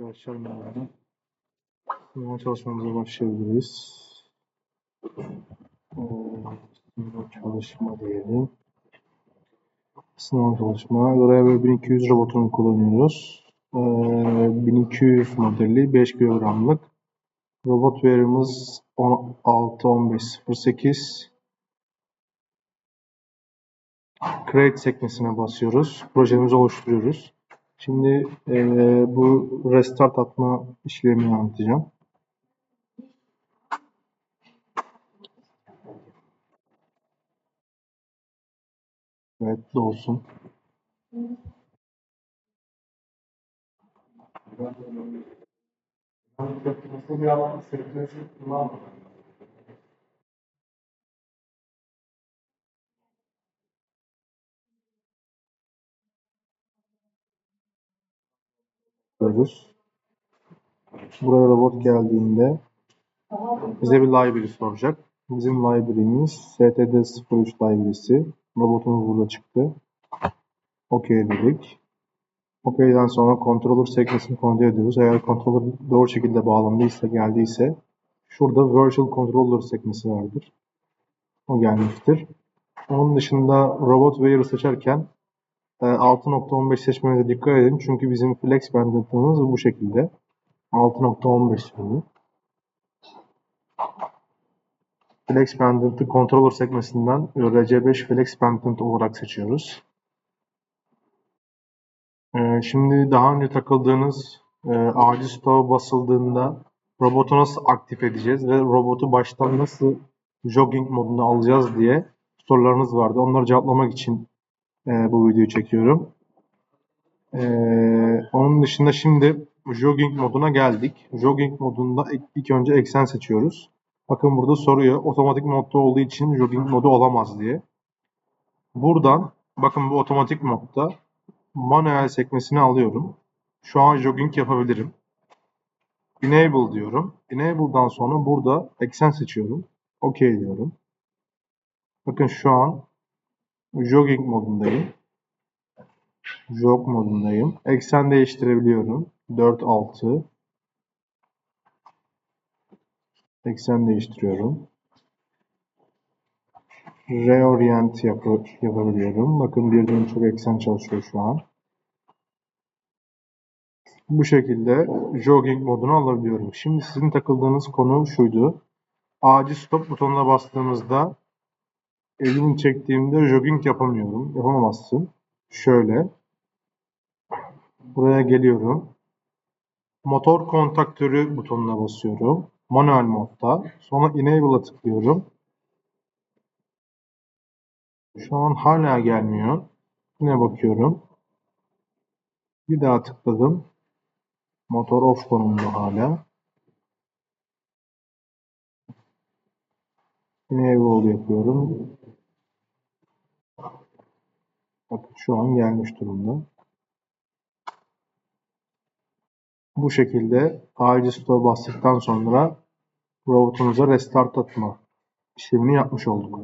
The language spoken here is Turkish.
Arkadaşlar merhaba. Sınav çalışmamıza başlayabiliriz. Ee, sınav çalışma diyelim. Sınav çalışma. Oraya 1200 robotunu kullanıyoruz. Ee, 1200 modeli 5 kilogramlık. Robot verimiz 16-15-08. Create sekmesine basıyoruz. Projemizi oluşturuyoruz. Şimdi eee, bu restart atma işlemini anlatacağım. Evet, dolsun. Diyoruz. Buraya robot geldiğinde bize bir library soracak. Bizim library'miz std03 library'si. Robotumuz burada çıktı. OK dedik. OK'den sonra controller sekmesini kontrol ediyoruz. Eğer controller doğru şekilde bağlandıysa, geldiyse şurada virtual controller sekmesi vardır. O gelmiştir. Onun dışında robot wire seçerken 6.15 seçmenize dikkat edin. Çünkü bizim flex pendantımız bu şekilde. 6.15 sürümü. Flex pendant'ı controller sekmesinden RC5 flex pendant olarak seçiyoruz. Ee, şimdi daha önce takıldığınız e, acil stop'a basıldığında robotu nasıl aktif edeceğiz ve robotu baştan nasıl jogging moduna alacağız diye sorularınız vardı. Onları cevaplamak için e, bu videoyu çekiyorum. E, onun dışında şimdi jogging moduna geldik. Jogging modunda ilk, önce eksen seçiyoruz. Bakın burada soruyor. Otomatik modda olduğu için jogging modu olamaz diye. Buradan bakın bu otomatik modda manuel sekmesini alıyorum. Şu an jogging yapabilirim. Enable diyorum. Enable'dan sonra burada eksen seçiyorum. OK diyorum. Bakın şu an jogging modundayım. Jog modundayım. Eksen değiştirebiliyorum. 4 6 eksen değiştiriyorum. Reorient yap yapabiliyorum. Bakın birden çok eksen çalışıyor şu an. Bu şekilde jogging modunu alabiliyorum. Şimdi sizin takıldığınız konu şuydu. Acil stop butonuna bastığımızda elimi çektiğimde jogging yapamıyorum. Yapamazsın. Şöyle. Buraya geliyorum. Motor kontaktörü butonuna basıyorum. Manuel modda. Sonra Enable'a tıklıyorum. Şu an hala gelmiyor. Yine bakıyorum. Bir daha tıkladım. Motor off konumunda hala. Enable yapıyorum. Bakın şu an gelmiş durumda. Bu şekilde acil stop'a bastıktan sonra robotumuza restart atma işlemini yapmış olduk.